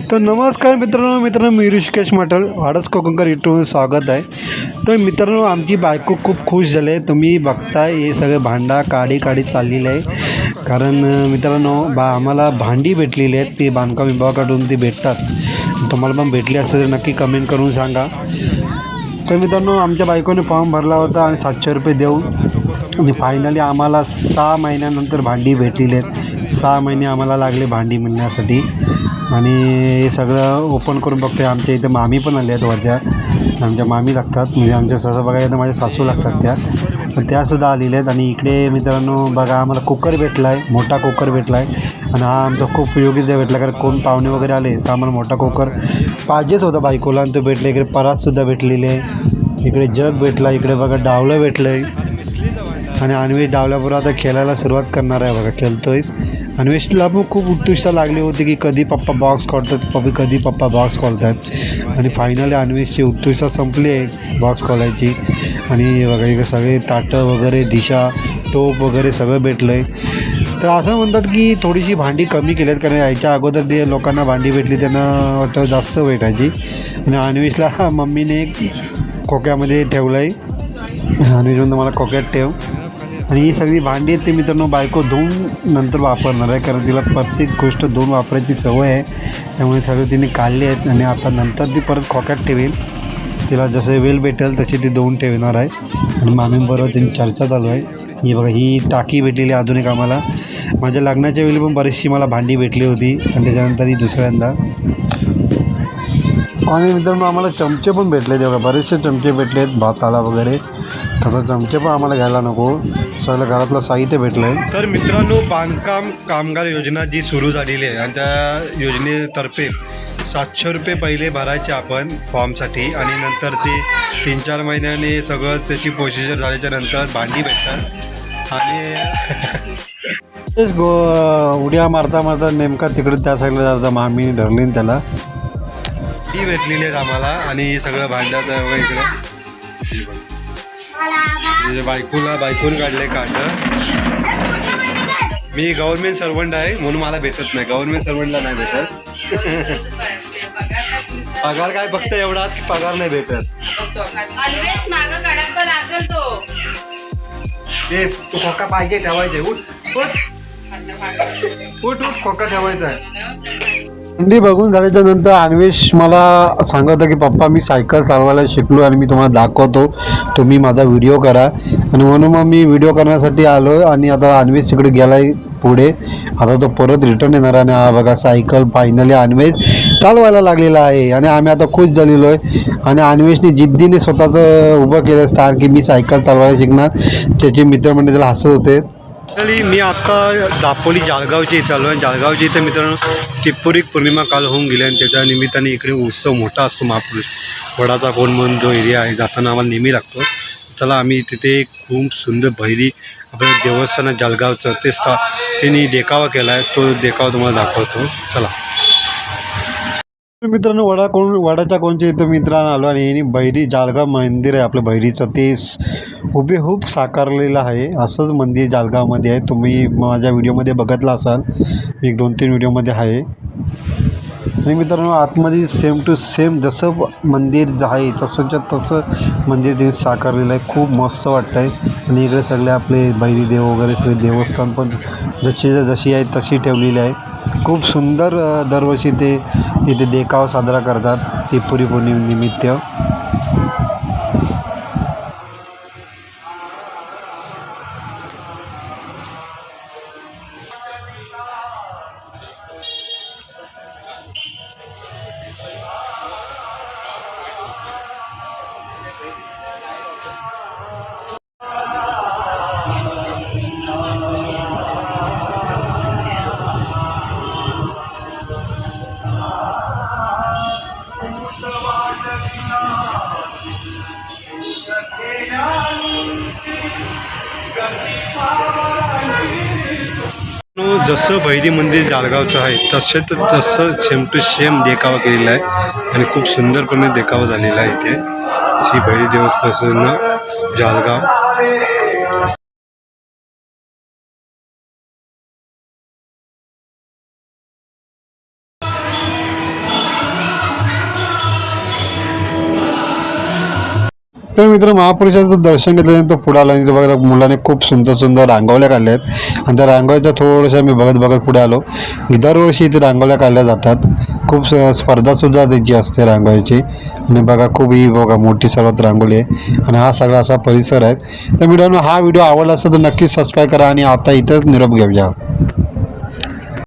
तर नमस्कार मित्रांनो मित्रांनो मी ऋषिकेश मटल वाडच कोकणकर युट्यूबवर स्वागत आहे. तर मित्रांनो आमची बायको खूप खुश झाली आहे. तुम्ही बघताय हे सगळे भांडा काढी काडी चाललेलं आहे. कारण मित्रांनो बा आम्हाला भांडी भेटलेली आहेत. ती बांधकाम विभागाकडून ती भेटतात. तुम्हाला पण भेटली असेल तर नक्की कमेंट करून सांगा. तर मित्रांनो आमच्या बायकोने फॉर्म भरला होता आणि सातशे रुपये देऊन. आणि फायनली आम्हाला सहा महिन्यानंतर भांडी भेटलेली आहेत. सहा महिने आम्हाला लागले भांडी मिळण्यासाठी आणि हे सगळं ओपन करून बघतोय. आमच्या इथं मामी पण आल्या आहेत वरच्या. आमच्या मामी लागतात. म्हणजे आमच्या सहसा बघायला तर माझ्या सासू लागतात त्या. पण त्यासुद्धा आलेल्या आहेत. आणि इकडे मित्रांनो बघा आम्हाला कुकर भेटला आहे मोठा कुकर भेटला आहे आणि हा आमचा खूप उपयोगीच भेटला कारण कोण पाहुणे वगैरे आले तर आम्हाला मोठा कुकर पाहिजेच होता बायकोला. आणि तो भेटला. इकडे परातसुद्धा भेटलेले आहे. इकडे जग भेटला. इकडे बघा डावलं भेटलं आहे आणि अन्वेष डावल्याबरोबर आता खेळायला सुरुवात करणार आहे. बघा खेळतोयच. अन्वेषला पण खूप उत्सुकता लागली होती की कधी पप्पा बॉक्स खोलतात पप्पा कधी पप्पा बॉक्स खोलतात आणि फायनली अन्वेषची उत्सुकता संपली आहे बॉक्स खोलायची आणि वगैरे सगळे ताटं वगैरे दिशा टोप वगैरे सगळं भेटलं आहे तर असं म्हणतात की थोडीशी भांडी कमी केली आहेत कारण यायच्या अगोदर जे लोकांना भांडी भेटली त्यांना वाटतं जास्त भेटायची. आणि अन्वेषला मम्मीने खोक्यामध्ये ठेवलं आहे आणि म्हणतो मला खोक्यात ठेव. आणि ही सगळी भांडी आहेत ती मित्रांनो बायको धुवून नंतर वापरणार आहे कारण तिला प्रत्येक गोष्ट धुवून वापरायची सवय आहे. त्यामुळे सगळं तिने काढली आहेत आणि आता नंतर ती परत खोक्यात ठेवेल. तिला जसे वेल भेटेल तशी ती धुवून ठेवणार आहे. आणि मामींबरोबर त्यांची चर्चा चालू आहे. ही बघा ही टाकी भेटलेली आहे आधुनिक आम्हाला. माझ्या लग्नाच्या वेळी पण बरीचशी मला भांडी भेटली होती. आणि त्याच्यानंतर ही दुसऱ्यांदा. आणि मित्रांनो आम्हाला चमचे पण भेटले ते बघा. बरेचसे चमचे भेटले आहेत भाताला वगैरे. आता चमचे पण आम्हाला घ्यायला नको. सगळं घरातलं साहित्य भेटलं आहे तर मित्रांनो बांधकाम कामगार योजना जी सुरू झालेली आहे आणि त्या योजनेतर्फे सातशे रुपये पहिले भरायचे आपण फॉर्मसाठी आणि नंतर ते तीन चार महिन्याने सगळं त्याची प्रोसिजर झाल्याच्यानंतर भांडी भेटतात. आणि तेच गो उड्या मारता मारता नेमका तिकडे त्या साईडला जाता मामी धरली न त्याला. ती भेटलेली आहेत आम्हाला आणि सगळं भांड्यात आहे बघा इकडं. म्हणजे बायकोला बायकोन काढले काढ मी गव्हर्नमेंट सर्वंट आहे म्हणून मला भेटत नाही. गव्हर्नमेंट सर्वंटला नाही भेटत. पगार काय फक्त एवढा की पगार नाही भेटत. अन्वेष ते तू खोका पाहिजे ठेवायचे. उठ उठ. उठ उठ खोका ठेवायचा आहे. थंडी बघून झाल्याच्यानंतर अन्वेष मला सांगत होता की पप्पा मी सायकल चालवायला शिकलो आणि मी तुम्हाला दाखवतो. तुम्ही माझा व्हिडिओ करा. आणि म्हणून मग मी व्हिडिओ करण्यासाठी आलो आणि आता अन्वेष तिकडे गेलाय पुढे. आता तो परत रिटर्न येणार आणि हा बघा सायकल फायनली अन्वेष चालवायला लागलेला आहे. आणि आम्ही आता खुश झालेलो आहे. आणि अन्वेषने जिद्दीने स्वतःचं उभं केलं स्थान की मी सायकल चालवायला शिकणार. त्याचे मित्रमंडळी त्याला हसत होते. ॲक्च्युली मी आत्ता दापोली जाळगावची इथे आलो आणि जाळगावची इथं मित्रांनो टिप्पुरी पौर्णिमा काल होऊन गेली आणि त्याच्या निमित्ताने इकडे उत्सव मोठा असतो महापुरुष. वडाचा कोण म्हणून जो एरिया आहे जाताना आम्हाला नेहमी लागतो. चला आम्ही तिथे खूप सुंदर भैरी आपल्या देवस्थान जालगावचं ते स्था त्यांनी देखावा केला आहे तो देखावा तुम्हाला दाखवतो. चला. मित्रांनो वडा कोण वडाच्या कोणच्या इथं मित्रांनो आलो आणि यांनी बैरी जालगाव मंदिर आहे आपलं बैरीचं ते हुबेहूब साकारलेलं आहे. असंच मंदिर जालगावमध्ये आहे. तुम्ही माझ्या व्हिडिओमध्ये बघितलं असाल. मी एक दोन तीन व्हिडिओमध्ये आहे. आणि मित्रांनो आतमध्ये सेम टू सेम जसं मंदिर आहे तसंच्या तसं मंदिर ते साकारलेलं आहे. खूप मस्त वाटतं आहे आणि इकडे सगळे आपले बैरी देव वगैरे सगळे देवस्थान पण जशी जशी आहे तशी ठेवलेली आहे. खूप सुंदर दरवर्षी ते इथे देखावा साजरा करतात. टिपुरी पौर्णिमेनिमित्त जसं भैरी मंदिर जाळगावचं आहे तसे तर तसं सेम टू सेम देखावा केलेला आहे आणि खूप सुंदरपणे देखावा झालेला आहे इथे. श्री भैरी देवस्थान जाळगाव तर मित्र महापुरुषाचं दर्शन घेतल्यानंतर पुढे आलो आणि बघा मुलाने खूप सुंदर सुंदर रांगोळ्या काढल्या आहेत आणि त्या रांगोळीच्या थोड्याशा मी बघत बघत पुढे आलो. दरवर्षी इथे रांगोळ्या काढल्या जातात. खूप स- स्पर्धासुद्धा त्याची असते रांगोळीची. आणि बघा खूप ही बघा मोठी सर्वात रांगोळी आहे. आणि हा सगळा असा परिसर आहे. तर मित्रांनो हा व्हिडिओ आवडला असेल तर नक्कीच सबस्क्राईब करा आणि आता इथंच निरोप घेऊया.